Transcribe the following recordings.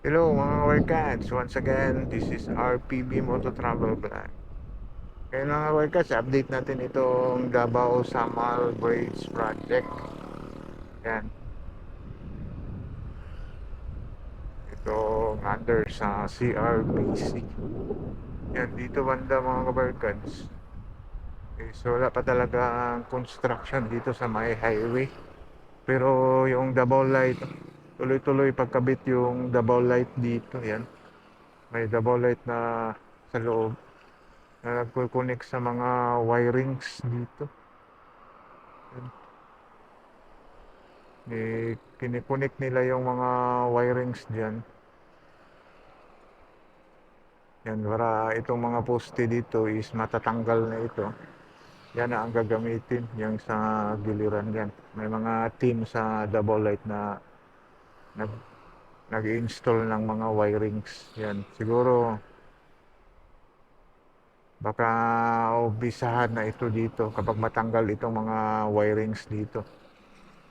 Hello mga workats! Once again, this is RPB Moto Travel Vlog. Ngayon mga workats, update natin itong Davao Samal Bridge Project. Yan. Ito under sa CRBC. Yan, dito banda mga workats. Eh, so wala pa talaga ang construction dito sa may highway. Pero yung double light, tuloy-tuloy pagkabit yung double light dito. Yan. May double light na sa loob na nagko-connect sa mga wirings dito. Yan. Eh, kinikonnect nila yung mga wirings dyan. Yan, para itong mga poste dito is matatanggal na ito. Yan na ang gagamitin, yung sa giliran yan. May mga team sa double light na nag, nag-install ng mga wirings. Yan, siguro baka umpisahan na ito dito kapag matanggal itong mga wirings dito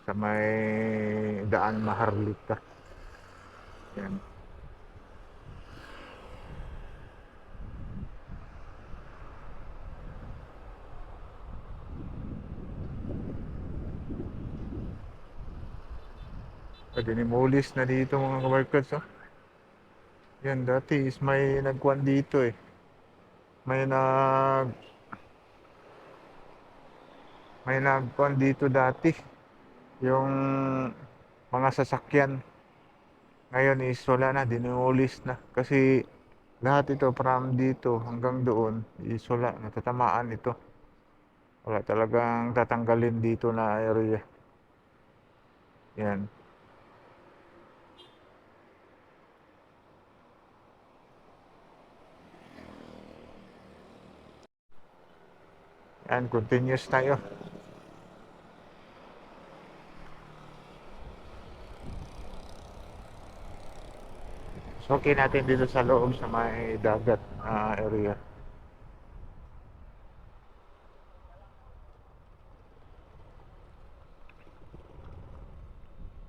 sa may daan Maharlika. Yan. Dinimulis na dito mga kabarkads. Oh. Yan, dati is may nagkuhan dito eh. May nag... May nagkuhan dito dati. Yung mga sasakyan. Ngayon is wala na, dinimulis na. Kasi lahat ito from dito hanggang doon is wala, natatamaan ito. Wala talagang tatanggalin dito na area. Yan. Yan, continuous tayo. Okay natin dito sa loob sa may dagat na area.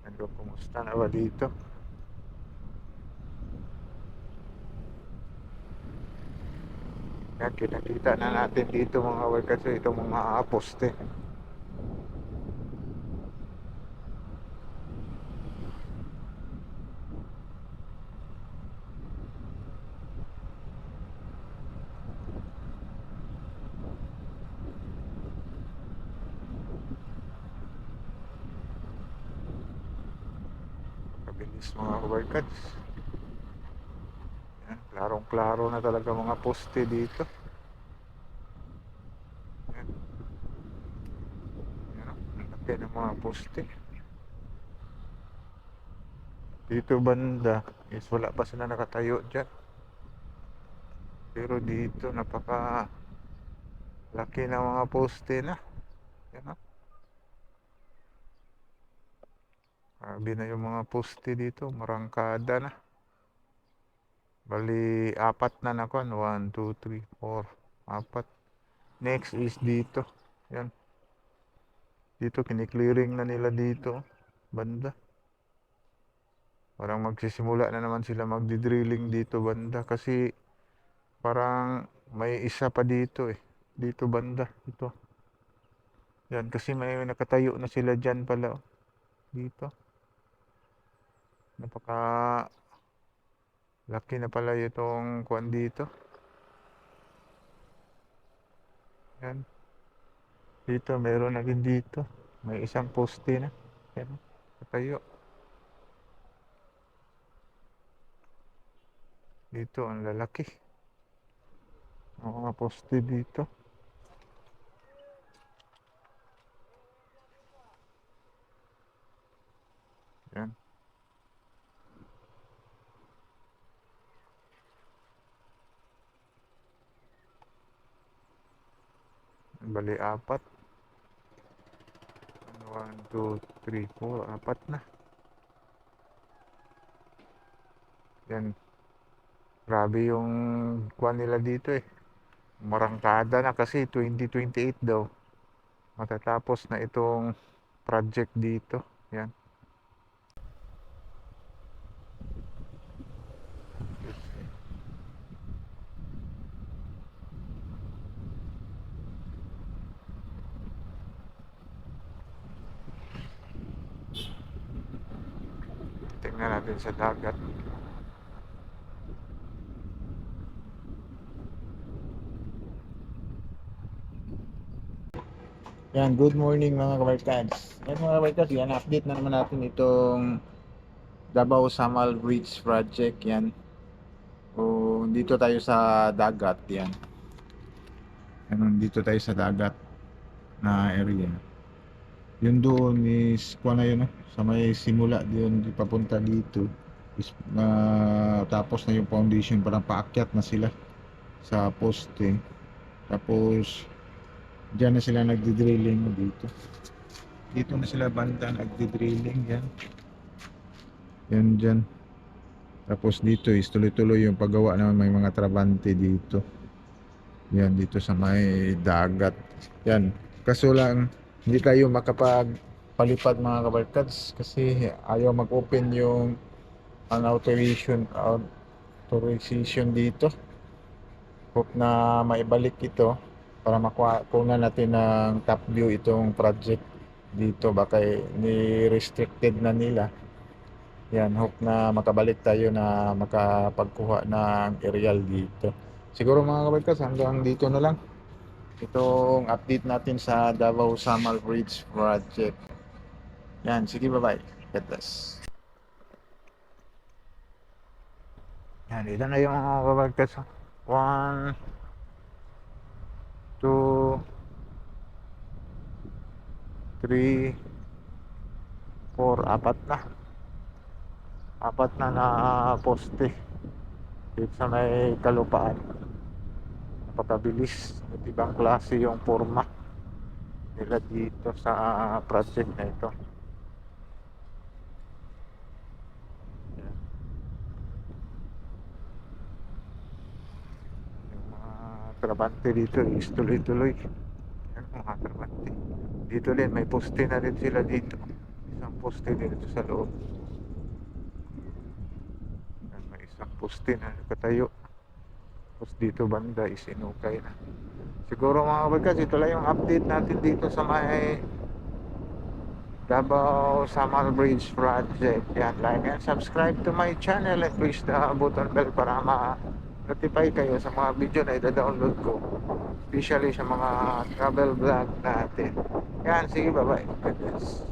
Ano, kumusta na ba dito? Yan, kinakita na natin dito mga workers, itong mga poste. Kabilis mga workers. Yan, klarong-klaro na talaga mga poste dito. Yan. Yan, oh, laki mga poste. Dito banda, is wala pa sila nakatayo dyan. Pero dito, napaka laki ng mga poste na. Yan, oh. Grabe na yung mga poste dito, marangkada na. Bali, apat na na kon. 1, 2, 3, 4, apat. Next is dito. Yan. Dito, kiniklearing na nila dito. Banda. Parang magsisimula na naman sila magdi-drilling dito banda. Kasi parang may isa pa dito eh. Dito banda. Ito. Yan, kasi may nakatayo na sila dyan pala. oh. Dito. Napaka laki na pala itong kuan dito. Yan. Dito, meron na din dito. May isang poste na. Yan. Katayo. Dito, ang lalaki. Ang mga poste dito. Yan. Bali, apat. 1, 2, 3, 4. Apat na. Yan. Grabe yung kuan nila dito eh. Marangkada na kasi 2028 daw. Matatapos na itong project dito. Yan. Natin sa dagat. Yan, good morning mga kabarkads. Yan mga kabarkads, yan, update na naman natin itong Davao Samal Bridge Project, yan. O, dito tayo sa dagat, yan. Yan, dito tayo sa dagat na area. Yun doon is, kuha na yun, no? sa may simula doon, papunta dito. Is, na tapos na yung foundation, parang paakyat na sila sa poste. Tapos, Diyan na sila nagdi-drilling dito. Dito na sila banda nagdi-drilling yan. Yan dyan. Tapos dito is tuloy-tuloy yung paggawa ng may mga trabante dito. Yan dito sa may dagat. Yan. Kaso lang hindi tayo makapagpalipad mga kabarkads kasi ayaw mag-open yung unauthorization authorization dito. Hope na maibalik ito para makuha kunan natin ng top view itong project dito. Baka ni-restricted na nila. Yan hope na makabalik tayo na makapagkuha ng aerial dito. Siguro mga kabarkas hanggang dito na lang itong update natin sa Davao Samal Bridge project yan sige bye bye God bless yan ito na yung mga kabarkas one two, three, four, apat na. Apat na na poste dito sa may kalupaan. Napakabilis. At ibang klase yung forma nila dito sa project na ito. Yan. Yung mga trabante dito is tuloy-tuloy. Mga trabante. Dito din, may poste na rin sila dito. Isang poste dito sa loob. Yan, may isang poste na nakatayo. Tapos dito banda is inukay na. Siguro mga kabagkas, ito lang yung update natin dito sa may Davao Samal Bridge Project. Yan, like and subscribe to my channel and push the button bell para ma notify kayo sa mga video na ida-download ko. Especially sa mga travel vlog natin. Yan, sige, bye-bye. God bless.